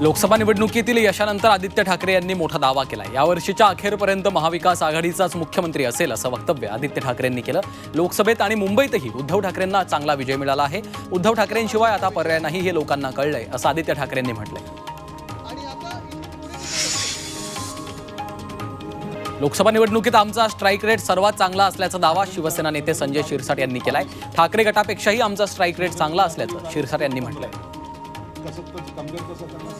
लोकसभा निवडणुकीतील यशानंतर आदित्य ठाकरे यांनी मोठा दावा केला यावर्षीच्या अखेरपर्यंत महाविकास आघाडीचाच मुख्यमंत्री असेल असं वक्तव्य आदित्य ठाकरेंनी केलं. लोकसभेत आणि मुंबईतही उद्धव ठाकरेंना चांगला विजय मिळाला आहे. उद्धव ठाकरेंशिवाय आता पर्याय नाही हे लोकांना कळलंय असं आदित्य ठाकरेंनी म्हटलंय. लोकसभा निवडणुकीत आमचा स्ट्राईक रेट सर्वात चांगला असल्याचा दावा शिवसेना नेते संजय शिरसाट यांनी केलाय. ठाकरे गटापेक्षाही आमचा स्ट्राईक रेट चांगला असल्याचं शिरसाट यांनी म्हटलंय. कसं कसं करणार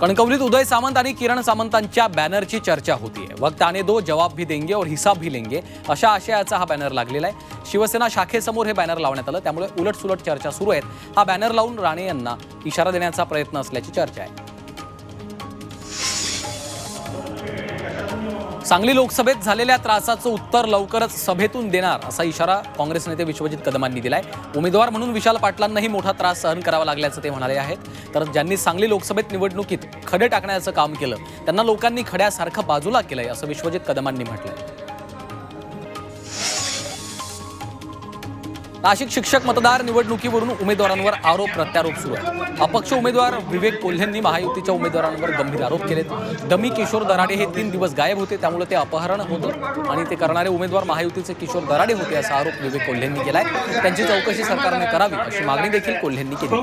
कणकवलीत उदय सामंत आणि किरण सामंतांच्या बॅनरची चर्चा होतीये. वक्त आने दो जवाब भी देंगे और हिसाब भी लेंगे. अशा आशयाचा हा बॅनर लागलेला आहे. शिवसेना शाखेसमोर हे बॅनर लावण्यात आलं. त्यामुळे उलटसुलट चर्चा सुरू आहेत. हा बॅनर लावून राणे यांना इशारा देण्याचा प्रयत्न असल्याची चर्चा आहे. सांगली लोकसभेत झालेल्या त्रासाचं उत्तर लवकरच सभेतून देणार असा इशारा काँग्रेस नेते विश्वजित कदमांनी दिलाय. उमेदवार म्हणून विशाल पाटलांनाही मोठा त्रास सहन करावा लागल्याचं ते म्हणाले आहेत. तर ज्यांनी सांगली लोकसभेत निवडणुकीत खडे टाकण्याचं काम केलं त्यांना लोकांनी खड्यासारखं बाजूला केलंय असं विश्वजित कदमांनी म्हटलंय. नाशिक शिक्षक मतदार निवडणुकीवरून उमेदवारांवर आरोप प्रत्यारोप सुरू आहे अपक्ष उमेदवार विवेक कोल्हेंनी महायुतीच्या उमेदवारांवर गंभीर आरोप केलेत. दमी किशोर दराडे हे तीन दिवस गायब होते त्यामुळे ते अपहरण होतं. आणि ते करणारे उमेदवार महायुतीचे किशोर दराडे होते असा आरोप विवेक कोल्हेंनी केलाय. त्यांची चौकशी सरकारने करावी अशी मागणी देखील कोल्हेंनी केली.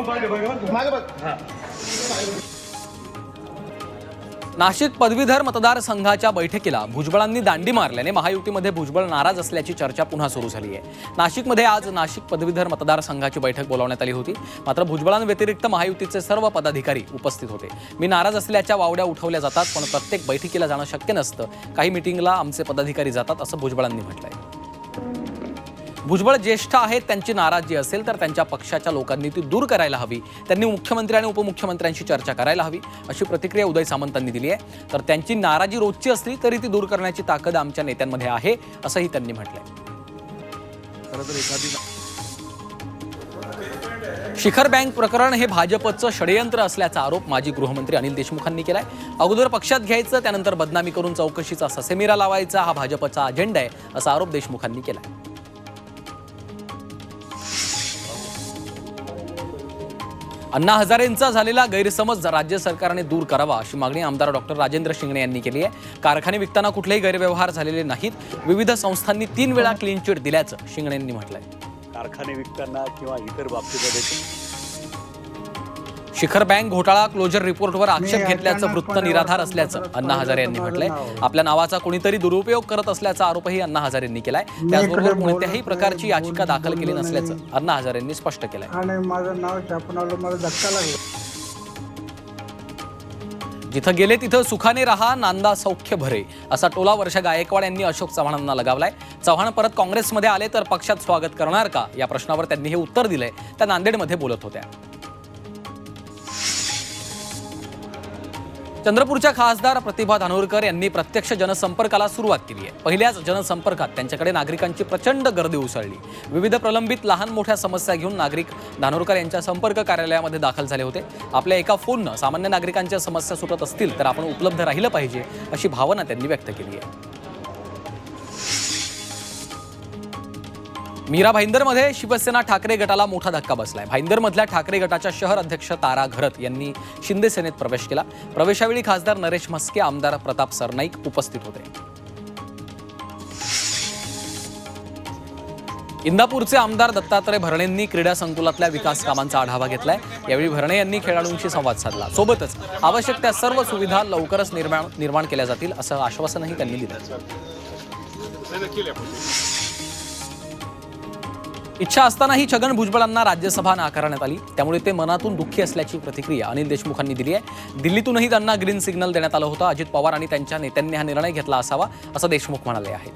नाशिक पदवीधर मतदारसंघाच्या बैठकीला भुजबळांनी दांडी मारल्याने महायुतीमध्ये भुजबळ नाराज असल्याची चर्चा पुन्हा सुरू झाली आहे. नाशिकमध्ये आज नाशिक पदवीधर मतदारसंघाची बैठक बोलावण्यात आली होती. मात्र भुजबळांव्यतिरिक्त महायुतीचे सर्व पदाधिकारी उपस्थित होते. मी नाराज असल्याच्या वावड्या उठवल्या जातात पण प्रत्येक बैठकीला जाणं शक्य नसतं. काही मिटिंगला आमचे पदाधिकारी जातात असं भुजबळांनी म्हटलंय. भुजबळ ज्येष्ठ आहेत त्यांची नाराजी असेल तर त्यांच्या पक्षाच्या लोकांनी ती दूर करायला हवी. त्यांनी मुख्यमंत्री आणि उपमुख्यमंत्र्यांशी चर्चा करायला हवी अशी प्रतिक्रिया उदय सामंतांनी दिली आहे. तर त्यांची नाराजी रोजची असली तरी ती दूर करण्याची ताकद आमच्या नेत्यांमध्ये आहे असंही त्यांनी म्हटलंय. शिखर बँक प्रकरण हे भाजपचं षडयंत्र असल्याचा आरोप माजी गृहमंत्री अनिल देशमुखांनी केलाय. अगोदर पक्षात घ्यायचं त्यानंतर बदनामी करून चौकशीचा ससेमिरा लावायचा हा भाजपचा अजेंडा आहे असा आरोप देशमुखांनी केलाय. अण्णा हजारेंचा झालेला गैरसमज राज्य सरकारने दूर करावा अशी मागणी आमदार डॉक्टर राजेंद्र शिंगणे यांनी केली आहे. कारखाने विकताना कुठलेही गैरव्यवहार झालेले नाहीत. विविध संस्थांनी तीन वेळा क्लीन चिट दिल्याचं शिंगणे यांनी म्हटलंय. कारखाने विकताना किंवा इतर बाबतीमध्ये शिखर बँक घोटाळा क्लोजर रिपोर्टवर आक्षेप घेतल्याचं वृत्त निराधार असल्याचं अण्णा हजारे यांनी म्हटलंय. आपल्या नावाचा कोणीतरी दुरुपयोग करत असल्याचा आरोपही अण्णा हजारेंनी केलाय. त्याचबरोबर कोणत्याही प्रकारची याचिका दाखल केली नसल्याचं अण्णा हजारेंनी स्पष्ट केलंय. माझं नाव छापून आलं मला धक्का लागला जिथं गेले तिथं सुखाने राहा नांदा सौख्य भरे असा टोला वर्ष गायकवाड यांनी अशोक चव्हाणांना लगावलाय. चव्हाण परत काँग्रेसमध्ये आले तर पक्षात स्वागत करणार का? या प्रश्नावर त्यांनी हे उत्तर दिलंय. त्या नांदेडमध्ये बोलत होत्या. चंद्रपूरच्या खासदार प्रतिभा धानोरकर यांनी प्रत्यक्ष जनसंपर्काला सुरुवात केली आहे. पहिल्याच जनसंपर्कात त्यांच्याकडे नागरिकांची प्रचंड गर्दी उसळली. विविध प्रलंबित लहान मोठ्या समस्या घेऊन नागरिक धानोरकर यांच्या संपर्क कार्यालयामध्ये दाखल झाले होते. आपल्या एका फोननं सामान्य नागरिकांच्या समस्या सुटत असतील तर आपण उपलब्ध राहिलं पाहिजे अशी भावना त्यांनी व्यक्त केली आहे. मीरा भाईंदरमध्ये शिवसेना ठाकरे गटाला मोठा धक्का बसलाय. भाईंदरमधल्या ठाकरे गटाच्या शहर अध्यक्ष तारा घरत यांनी शिंदे सेनेत प्रवेश केला. प्रवेशावेळी खासदार नरेश म्हस्के आमदार प्रताप सरनाईक उपस्थित होते. इंदापूरचे आमदार दत्तात्रय भरणेंनी क्रीडा संकुलातल्या विकास कामांचा आढावा घेतलाय. यावेळी भरणे यांनी खेळाडूंशी संवाद साधला. सोबतच आवश्यक त्या सर्व सुविधा लवकरच निर्माण निर्माण केल्या जातील असं आश्वासनही त्यांनी दिलं. इच्छा असतानाही छगन भुजबळांना राज्यसभा नाकारण्यात आली. त्यामुळे ते मनातून दुःखी असल्याची प्रतिक्रिया अनिल देशमुखांनी दिली आहे. दिल्लीतूनही त्यांना ग्रीन सिग्नल देण्यात आलं होतं. अजित पवार आणि त्यांच्या नेत्यांनी हा निर्णय घेतला असावा असं देशमुख म्हणाले आहेत.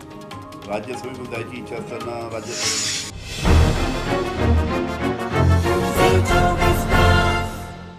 राज्यसभेमध्ये जायची इच्छा असताना राज्यसभेत